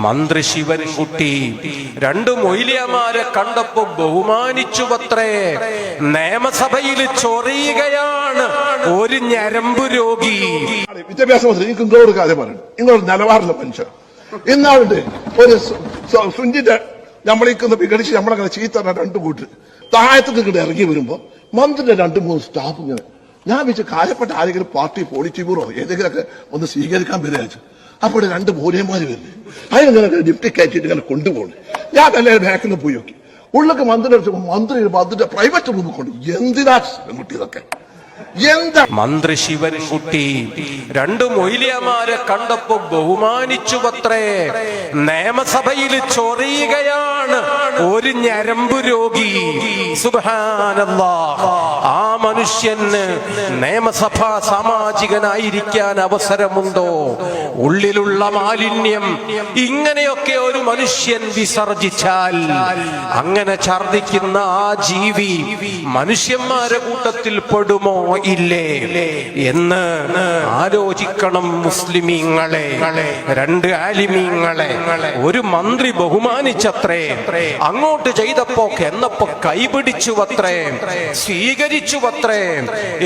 മന്ത്രി ശിവൻകുട്ടി രണ്ടു മൊയ്ലിയമാരെ കണ്ടപ്പോ ബഹുമാനിച്ചു പത്രേ നിയമസഭയിൽ ചൊറിയുകയാണ്. ഒരു ഞരമ്പ് രോഗി. വിദ്യാഭ്യാസ മന്ത്രി നിങ്ങൾക്ക് ഇങ്ങോട്ട് കാര്യം പറയണം. നിങ്ങളൊരു നിലവാരമുള്ള മനുഷ്യർ ഇന്നാളുണ്ട് ഒരു സുഞ്ചിന്റെ നമ്മളേക്കൊന്ന് വിഘടിച്ച് നമ്മളങ്ങനെ ചീത്ത രണ്ടു കൂട്ട് താഴത്തേക്ക് ഇങ്ങോട്ട് ഇറങ്ങി വരുമ്പോ മന്ത്രിന്റെ രണ്ടു മൂന്ന് സ്റ്റാഫ് ഇങ്ങനെ ഞാൻ വെച്ച് കാര്യപ്പെട്ട ആരെങ്കിലും പാർട്ടി പോളിറ്റി ബ്യൂറോ ഏതെങ്കിലുമൊക്കെ ഒന്ന് സ്വീകരിക്കാൻ വിചാരിച്ചു. അപ്പോൾ രണ്ട് ബോധന്മാര് വരുന്നു. അതിനിങ്ങനെ ലിഫ്റ്റ് കയറ്റിട്ട് ഇങ്ങനെ കൊണ്ടുപോകണം ഞാൻ തന്നെ ബാക്കിൽ പോയി നോക്കി. ഉള്ളൊക്കെ മന്ത്രി മന്ത്രി മന്ത്രിന്റെ പ്രൈവറ്റ് റൂമിൽ കൊണ്ട്. എന്തിനാ കുട്ടി ഇതൊക്കെ? എന്താ? മന്ത്രി ശിവൻകുട്ടി രണ്ടു മൊയ്ലിയമാരെ കണ്ടപ്പോ ബഹുമാനിച്ചു പത്രേ നിയമസഭയിൽ ചൊറിയുകയാണ്. ഒരു ഞരമ്പ് രോഗി. ആ മനുഷ്യന് നിയമസഭാ സാമാജികനായിരിക്കാൻ അവസരമുണ്ടോ? ഉള്ളിലുള്ള മാലിന്യം ഇങ്ങനെയൊക്കെ ഒരു മനുഷ്യൻ വിസർജിച്ചാൽ അങ്ങനെ ഛർദിക്കുന്ന ആ ജീവി മനുഷ്യന്മാരെ കൂട്ടത്തിൽ പെടുമോ? ഇല്ലേ? എന്ന് ആലോചിക്കണം മുസ്ലിമീങ്ങളെ രണ്ട് ആലിമീങ്ങളെ. ഒരു മന്ത്രി ബഹുമാനിച്ചത്രേ അങ്ങോട്ട് ചെയ്തപ്പോ എന്നപ്പോ കൈപിടിച്ചു അത്രേ സ്വീകരിച്ചു അത്രേ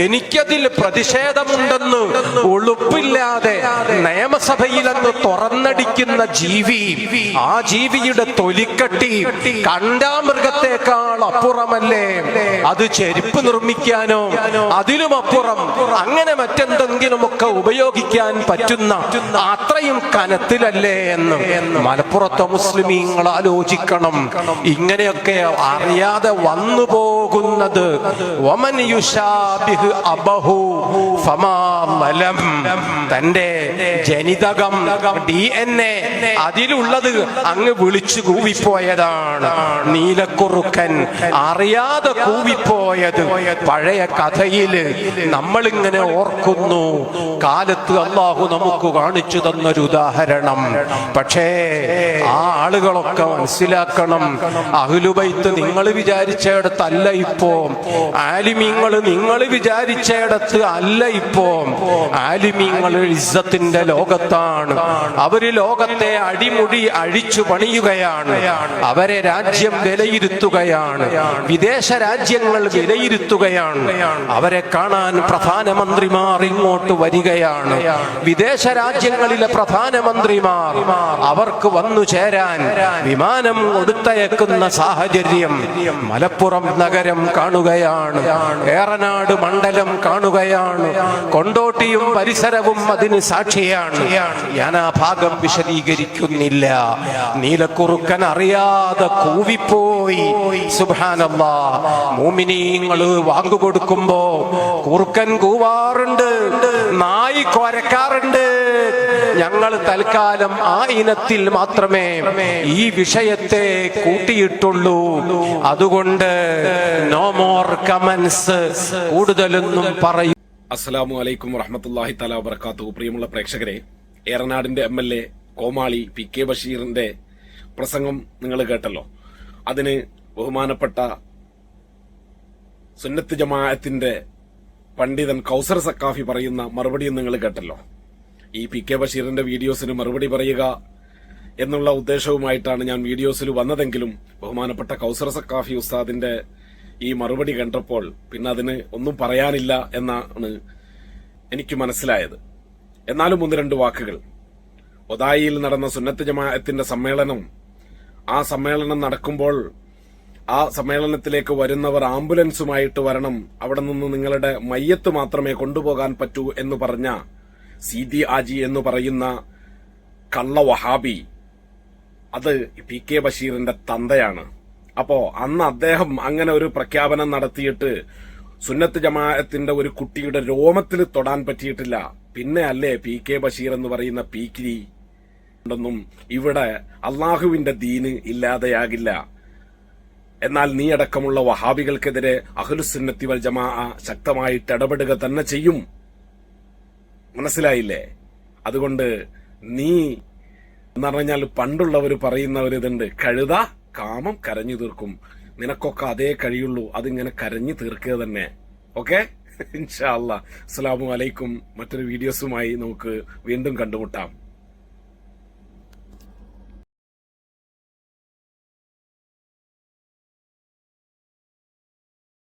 എനിക്കതിൽ പ്രതിഷേധമുണ്ടെന്ന് ഒളുപ്പില്ലാതെ നിയമസഭയിൽ അങ്ങ് തുറന്നടിക്കുന്ന ജീവി ആ ജീവിയുടെ തൊലിക്കട്ടി കണ്ടാമൃഗത്തെക്കാൾ അപ്പുറമല്ലേ? അത് ചെരുപ്പ് നിർമ്മിക്കാനോ അതിലും അപ്പുറം അങ്ങനെ മറ്റെന്തെങ്കിലുമൊക്കെ ഉപയോഗിക്കാൻ പറ്റുന്ന അത്രയും കനത്തിലല്ലേ എന്ന് മലപ്പുറത്തെ മുസ്ലിമീങ്ങൾ ആലോചിക്കണം. ഇങ്ങനെയൊക്കെ അറിയാതെ വന്നു പോകുന്നത് ഒമൻ യുഷാബിഹ് അബഹു ഫമാ ലലം. തന്റെ ജനിതകം ഡി എൻ എ അതിലുള്ളത് അങ്ങ് വിളിച്ചു കൂവിപ്പോയതാണ്. നീലക്കുറുക്കൻ അറിയാതെ കൂവിപ്പോയത്. പഴയ കഥയിൽ നമ്മളിങ്ങനെ ഓർക്കുന്നു. കാലത്ത് അള്ളാഹു നമുക്ക് കാണിച്ചു തന്നൊരു ഉദാഹരണം പക്ഷേ ആ ആളുകളൊക്കെ മനസ്സിലാക്കണം. അഹ്ലുബൈത്ത് നിങ്ങൾ വിചാരിച്ചയിടത്തല്ല ഇപ്പോ. ആലിമീങ്ങൾ നിങ്ങൾ വിചാരിച്ചയിടത്ത് അല്ല ഇപ്പോ. ആലിമീങ്ങൾ ഇസ്സത്തിന്റെ ലോകത്താണ്. അവർ ലോകത്തെ അടിമുടി അഴിച്ചു പണിയുകയാണ്. അവരെ രാജ്യം വിലയിരുത്തുകയാണ്. വിദേശ രാജ്യങ്ങൾ വിലയിരുത്തുകയാണ്. അവരെ കാണാൻ പ്രധാനമന്ത്രിമാർ ഇങ്ങോട്ട് വരികയാണ്. വിദേശ രാജ്യങ്ങളിലെ പ്രധാനമന്ത്രിമാർ അവർക്ക് വന്നു ചേരാൻ വിമാനം കൊടുത്തയക്കുന്ന സാഹചര്യം മലപ്പുറം നഗരം കാണുകയാണ്. ഏറനാട് മണ്ഡലം കാണുകയാണ്. കൊണ്ടോട്ടിയും പരിസരവും അതിന് സാക്ഷിയാണ്. ഞാൻ ആ ഭാഗം വിശദീകരിക്കുന്നില്ല. നീലക്കുറുക്കൻ അറിയാതെ കൂവിപ്പോയി. സുബാനല്ലാ വാങ്ങുകൊടുക്കുമ്പോ കുറുക്കൻ കൂവാറുണ്ട്. നായി കൊരക്കാറുണ്ട്. ഞങ്ങൾ തൽക്കാലം ആ ഇനത്തിൽ മാത്രമേ ഈ വിഷയത്തെ കൂട്ടിയിട്ടുള്ളൂ. അതുകൊണ്ട് നോ മോർ കമൻസ് കൂടുതലൊന്നും പറയൂ. അസ്സലാമു അലൈക്കും വറഹമത്തല്ലാഹി തല വബർക്കാത്തു പ്രിയമുള്ള പ്രേക്ഷകരെ ഏറനാടിന്റെ എം എൽ എ കോമാളി പി കെ ബഷീറിന്റെ പ്രസംഗം നിങ്ങൾ കേട്ടല്ലോ. അതിന് ബഹുമാനപ്പെട്ട സുന്നത്ത് ജമാഅത്തിന്റെ പണ്ഡിതൻ കൗസർ സക്കാഫി പറയുന്ന മറുപടിയും നിങ്ങൾ കേട്ടല്ലോ. ഈ പി കെ ബഷീറിന്റെ വീഡിയോസിന് മറുപടി പറയുക എന്നുള്ള ഉദ്ദേശവുമായിട്ടാണ് ഞാൻ വീഡിയോസിൽ വന്നതെങ്കിലും ബഹുമാനപ്പെട്ട കൗസർ സക്കാഫി ഉസ്താദിന്റെ ഈ മറുപടി കണ്ടപ്പോൾ പിന്നെ അതിന് ഒന്നും പറയാനില്ല എന്നാണ് എനിക്ക് മനസ്സിലായത്. എന്നാലും ഒന്ന് രണ്ട് വാക്കുകൾ. ഒതായിയിൽ നടന്ന സുന്നത്ത് ജമാഅത്തിന്റെ സമ്മേളനം ആ സമ്മേളനം നടക്കുമ്പോൾ ആ സമ്മേളനത്തിലേക്ക് വരുന്നവർ ആംബുലൻസുമായിട്ട് വരണം അവിടെ നിന്ന് നിങ്ങളുടെ മയ്യത്ത് മാത്രമേ കൊണ്ടുപോകാൻ പറ്റൂ എന്ന് പറഞ്ഞ സീതി ആജി എന്ന് പറയുന്ന കള്ള വഹാബി അത് പി കെ ബഷീറിന്റെ തന്തയാണ്. അപ്പോ അന്ന് അദ്ദേഹം അങ്ങനെ ഒരു പ്രഖ്യാപനം നടത്തിയിട്ട് സുന്നത്ത് ജമാഅത്തിന്റെ ഒരു കുട്ടിയുടെ രോമത്തിൽ തൊടാൻ പറ്റിയിട്ടില്ല. പിന്നെ അല്ലേ പി കെ ബഷീർ എന്ന് പറയുന്ന പീക്കിരി ഉണ്ടെന്നും ഇവിടെ അള്ളാഹുവിന്റെ ദീന് ഇല്ലാതെയാകില്ല. എന്നാൽ നീ അടക്കമുള്ള വഹാബികൾക്കെതിരെ അഹ്ലുസുന്നത്തി വൽ ജമാ ശക്തമായിട്ട് ഇടപെടുക തന്നെ ചെയ്യും. മനസ്സിലായില്ലേ? അതുകൊണ്ട് നീ എന്ന് പറഞ്ഞാൽ പണ്ടുള്ളവർ പറയുന്ന ഒരു ഇതുണ്ട് കഴുത കാമം കരഞ്ഞു തീർക്കും. നിനക്കൊക്കെ അതേ കഴിയുള്ളൂ. അതിങ്ങനെ കരഞ്ഞു തീർക്കുക തന്നെ. ഓക്കെ? ഇൻഷാ അല്ലാ അസ്സലാമു അലൈക്കും. മറ്റൊരു വീഡിയോസുമായി നമുക്ക് വീണ്ടും കണ്ടുമുട്ടാം.